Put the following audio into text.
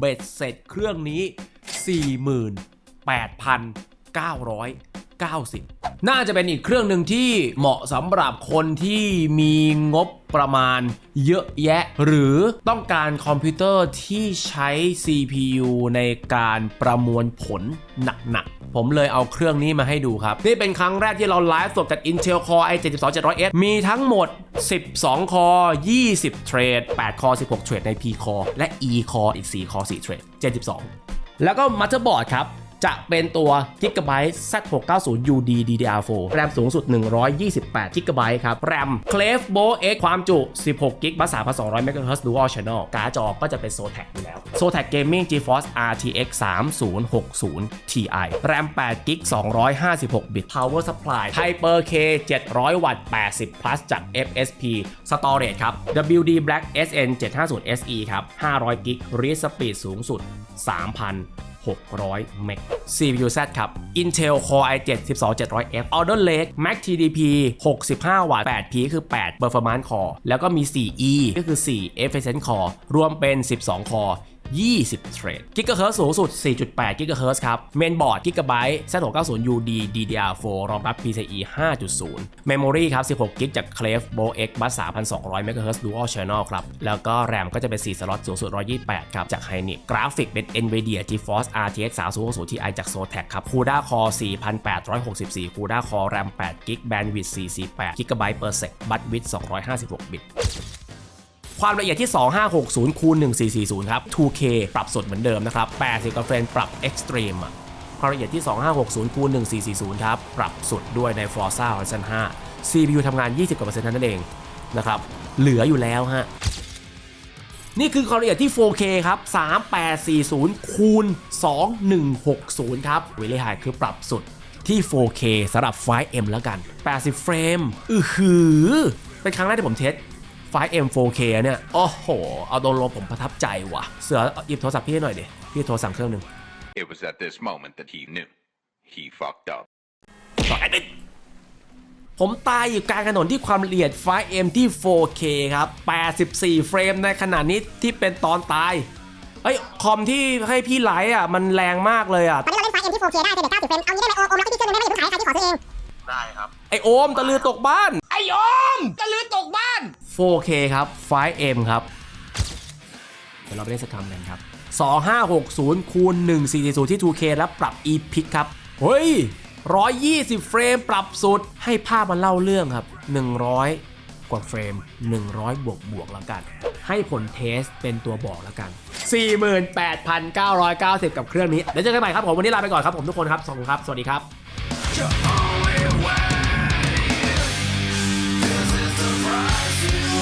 เบ็ดเสร็จเครื่องนี้ 90 น่าจะเป็นอีกเครื่องหนึ่งที่เหมาะสำหรับคนที่มีงบประมาณเยอะแยะ หรือต้องการคอมพิวเตอร์ที่ใช้ CPU ในการประมวลผลหนักๆ ผมเลยเอาเครื่องนี้มาให้ดูครับ นี่เป็นครั้งแรกที่เราไลฟ์สดกับ Intel Core i7 12700S มีทั้งหมด 12 คอ 20 เทรด 8 คอ 16 เทรดใน P Core และ E Core อีก 4 คอ 4 เทรด 72 แล้วก็มั t เ e อร์บอร์ดครับ จะเป็นตัว Gigabyte Z690 UD DDR4 แรมสูงสุด 128 GB ครับ แรม c l a v e Bo X ความจุ 16 GB บัส3,200 MHz Dual Channel การ์ดจอก็จะเป็น Zotac อยู่แล้ว Zotac Gaming GeForce RTX 3060 Ti แรม8 GB 256 บิต Power Supply Hyper K 700 วัตต์ 80 plus จาก FSP Storage ครับ WD Black SN 750 SE ครับ 500 GB Read Speed สูงสุด 3,000 600 เมก CPU Z ครับ Intel Core i7 12700F Alder Lake Max TDP 65 วัตต์ 8P คือ 8 Performance Core แล้วก็มี 4E ก็คือ 4 Efficient Core รวมเป็น 12 Core 20 เทรด กิกะเฮิร์สูงสุด 4.8 กิกะเฮิร์ครับ เมนบอร์ดกิกะไบต์ Z690 UD DDR4 รองรับ PCIe 5.0 เมมโมรี่ครับ 16 กิกจากเคล Clef Bo X บัส3,200 MHz Dual Channel ครับ แล้วก็แรมก็จะเป็น 4 สล็อตสูงสุด 128 ครับ จากไฮนิกกราฟิกเป็น NVIDIA GeForce RTX 3060 Ti จาก Zotac ครับ CUDA Core 4,864 CUDA Core RAM 8 กิก Bandwidth 448 กิกะไบต์ per sec บัตวิด256 บิต ความละเอียดที่ 2560คูณ1440 ครับ 2K ปรับสุดเหมือนเดิมนะครับ 80กว่าเฟรมปรับ Extreme อะความละเอียดที่ 2560คูณ1440 ครับ ปรับสุดด้วยใน Forza Horizon 5 CPU ทำงาน 20กว่าเปอร์เซ็นต์นั้นเองนะครับ เหลืออยู่แล้วฮะ นี่คือความละเอียดที่ 4K ครับ 3840คูณ2160 ครับเวล y ไฮคือปรับสุดที่ 4K สำหรับไฟล์ M แล้วกัน 80 เฟรม อือหือ เป็นครั้งแรกที่ผมเทส ไฟล์ M 4K เนี่ย โอ้โห เอาตรงลงผมประทับใจว่ะ เสือหยิบโทรศัพท์พี่ให้หน่อยดิ พี่โทรสั่งเครื่องหนึ่ง It was at this moment that he knew. He fucked up. ต่อแอดมิดผมตายอยู่กลางถนนที่ความละเอียดไฟล์ M ที่ 4K ครับ 84 เฟรมในขณะนี้ที่เป็นตอนตาย เฮ้ย คอมที่ให้พี่ไลฟ์อะ มันแรงมากเลยอะ ตอนนี้เราเล่นไฟล์ M ที่ 4K ได้เทเน็ต90 เฟรม เอางี้ได้ไหมโอมโอมแล้วก็พี่เครื่องนึงได้ไหมอย่าเพิ่งขายใครที่ขอซื้อเองไอโอมตะลือตกบ้าน ไอโอมตะลือตกบ้าน 4K ครับไฟล์ M ครับเดี๋ยวเราไปเล่นสักคำกันครับ 2560คูณ1440ที่ 2K แล้วปรับ ePIC ครับ เฮ้ย 120 เฟรมปรับสุดให้ภาพมันเล่าเรื่องครับ 100 กว่าเฟรม 100 บวกบวกแล้วกัน ให้ผลเทสเป็นตัวบอกแล้วกัน 48,990 กับเครื่องนี้ เดี๋ยวเจอกันใหม่ครับผม วันนี้ลาไปก่อนครับผมทุกคนครับ สวัสดีครับ สวัสดีครับ you